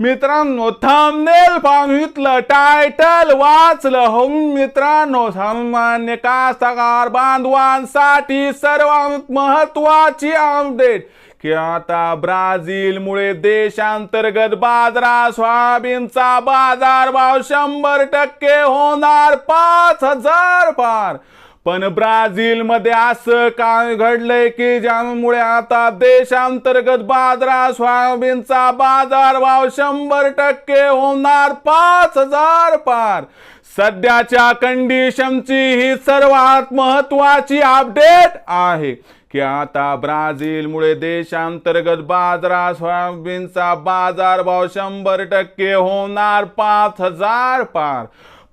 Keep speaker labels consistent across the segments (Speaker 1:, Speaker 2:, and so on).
Speaker 1: मित्रांनो thumbnail पाहितलं title वाचलं. हो मित्रांनो सामान्य कास्तकार बांधवांसाठी सर्वात महत्वाची अपडेट की आता ब्राझीलमुळे देशांतर्गत बाजरा सोयाबीनचा बाजारभाव शंभर टक्के होणार पाच हजार पार. पण ब्राझीलमध्ये असं काय घडलंय की ज्यामुळे आता देशांतर्गत बाजारात सोयाबीनचा बाजारभाव शंभर टक्के होणार पाच हजार पार. सध्याच्या कंडिशनची ही सर्वात महत्वाची अपडेट आहे की आता ब्राझीलमुळे देशांतर्गत बाजारात सोयाबीनचा बाजारभाव शंभर टक्के होणार पाच हजार पार.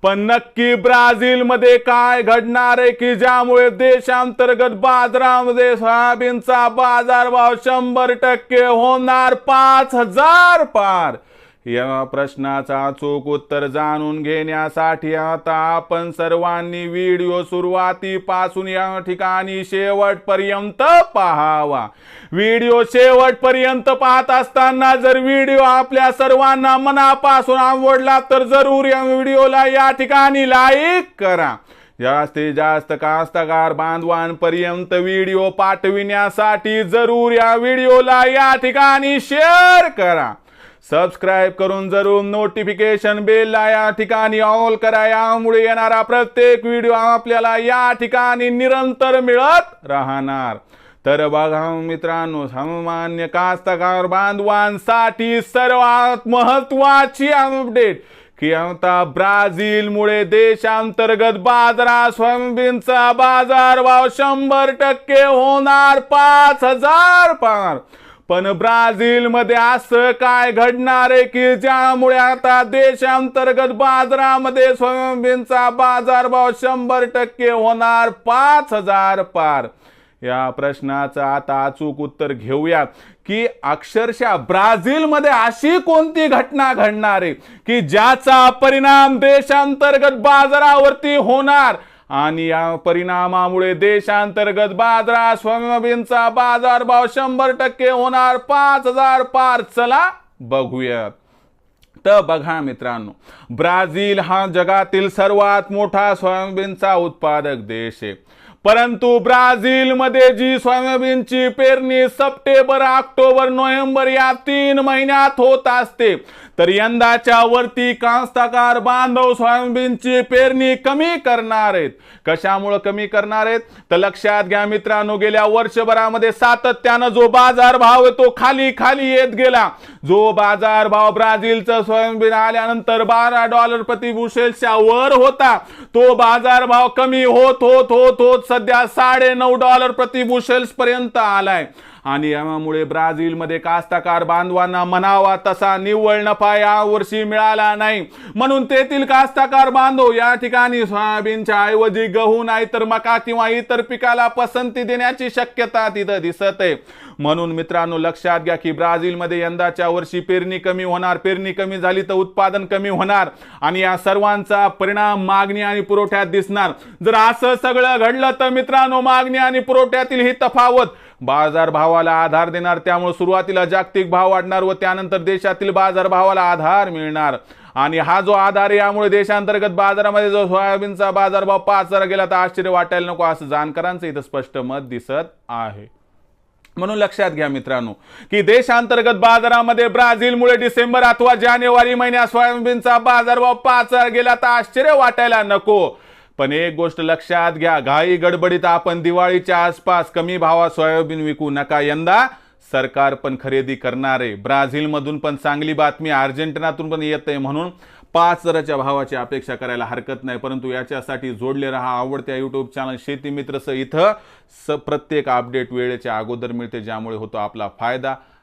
Speaker 1: पण नक्की ब्राझील मध्ये काय घडणार आहे की ज्यामुळे देशांतर्गत बाजारामध्ये सोयाबीनचा बाजारभाव शंभर टक्के होणार पाच हजार पार? या प्रश्नाचा अचूक उत्तर जाणून घेण्यासाठी आता आपण सर्वांनी व्हिडिओ सुरुवातीपासून या ठिकाणी शेवटपर्यंत पाहावा. व्हिडिओ शेवटपर्यंत पाहत असताना जर व्हिडिओ आपल्या सर्वांना मनापासून आवडला तर जरूर या व्हिडिओला या ठिकाणी लाईक करा. जास्तीत जास्त कास्तकार बांधवांपर्यंत व्हिडिओ पाठविण्यासाठी जरूर या व्हिडिओला या ठिकाणी शेअर करा. सबस्क्राईब करून जरूर नोटिफिकेशन बेलला या ठिकाणी ऑल करा. यामुळे येणारा प्रत्येक व्हिडिओ आपल्याला या ठिकाणी निरंतर मिळत राहणार. तर बघा मित्रांनो सामान्य कास्तकार बांधवांसाठी सर्वात महत्वाची अपडेट की आता ब्राझीलमुळे देशांतर्गत बाजारात सोयाबीनचा बाजारभाव शंभर टक्के होणार पाच हजार पार. पण ब्राझीलमध्ये असं काय घडणार आहे की ज्यामुळे आता देशांतर्गत बाजारामध्ये सोयाबीनचा बाजारभाव शंभर टक्के होणार पाच हजार पार? या प्रश्नाचं आता अचूक उत्तर घेऊया की अक्षरशः ब्राझीलमध्ये अशी कोणती घटना घडणार आहे की ज्याचा परिणाम देशांतर्गत बाजारावरती होणार? आणि या परिणामामुळे देशांतर्गत बाजारात सोयाबीनचा बाजारभाव शंभर टक्के होणार. पाच हजार पार चला बघूयात तर बघा मित्रांनो ब्राझील हा जगातील सर्वात मोठा सोयाबीनचा उत्पादक देश आहे. परंतु ब्राझीलमध्ये जी सोयाबीनची पेरणी सप्टेंबर ऑक्टोबर नोव्हेंबर या तीन महिन्यात होत असते तर यंदाच्या वरती कास्तकार बांधव सोयाबीनची पेरणी कमी करणार आहेत. कशामुळे कमी करणार आहेत? तर लक्षात घ्या मित्रांनो गेल्या वर्षभरामध्ये सातत्यानं जो बाजार भाव आहे तो खाली खाली येत गेला. जो बाजार भाव ब्राझीलचा सोयाबीन आल्यानंतर बारा डॉलर प्रति बुशेलच्या वर होता तो बाजार भाव कमी होत होत होत होत सध्या साडे नऊ डॉलर प्रति बुशेल्स पर्यंत आलाय. आणि यामुळे ब्राझीलमध्ये कास्तकार बांधवांना म्हणावा तसा निव्वळ नफा यावर्षी मिळाला नाही. म्हणून तेथील कास्तकार बांधव या ठिकाणी सोयाबीनच्या ऐवजी गहू नाही तर मका किंवा इतर पिकाला पसंती देण्याची शक्यता तिथं दिसत आहे. म्हणून मित्रांनो लक्षात घ्या की ब्राझीलमध्ये यंदाच्या वर्षी पेरणी कमी होणार पेरणी कमी झाली तर उत्पादन कमी होणार आणि या सर्वांचा परिणाम मागणी आणि पुरवठ्यात दिसणार. जर असं सगळं घडलं तर मित्रांनो मागणी आणि पुरवठ्यातील ही तफावत बाजारभावाला आधार देणार त्यामुळे सुरुवातीला जागतिक भाव वाढणार व त्यानंतर देशातील बाजारभावाला आधार मिळणार. आणि हा जो आधार आहे यामुळे देशांतर्गत बाजारामध्ये जो सोयाबीनचा बाजारभाव पाच हजार गेला तर आश्चर्य वाटायला नको असं जाणकारांचं इथं स्पष्ट मत दिसत आहे. म्हणून लक्षात घ्या मित्रांनो की देशांतर्गत बाजारामध्ये ब्राझीलमुळे डिसेंबर अथवा जानेवारी महिन्यात सोयाबीनचा बाजारभाव पाच हजार गेला तर आश्चर्य वाटायला नको. पण एक गोष्ट लक्षात घ्या घाई गडबडीत आपण दिवाळीच्या आसपास कमी भावात सोयाबीन विकू नका. यंदा सरकार पण खरेदी करणार. आहे ब्राझीलमधून पण चांगली बातमी अर्जेंटिनातून पण येत आहे म्हणून पाच हजाराच्या भावाची अपेक्षा करायला हरकत नाही. परंतु याच्यासाठी जोडले राहा आवडत्या यूट्यूब चॅनल शेती मित्रसह इथं स प्रत्येक अपडेट वेळेच्या अगोदर मिळते ज्यामुळे होतो आपला फायदा.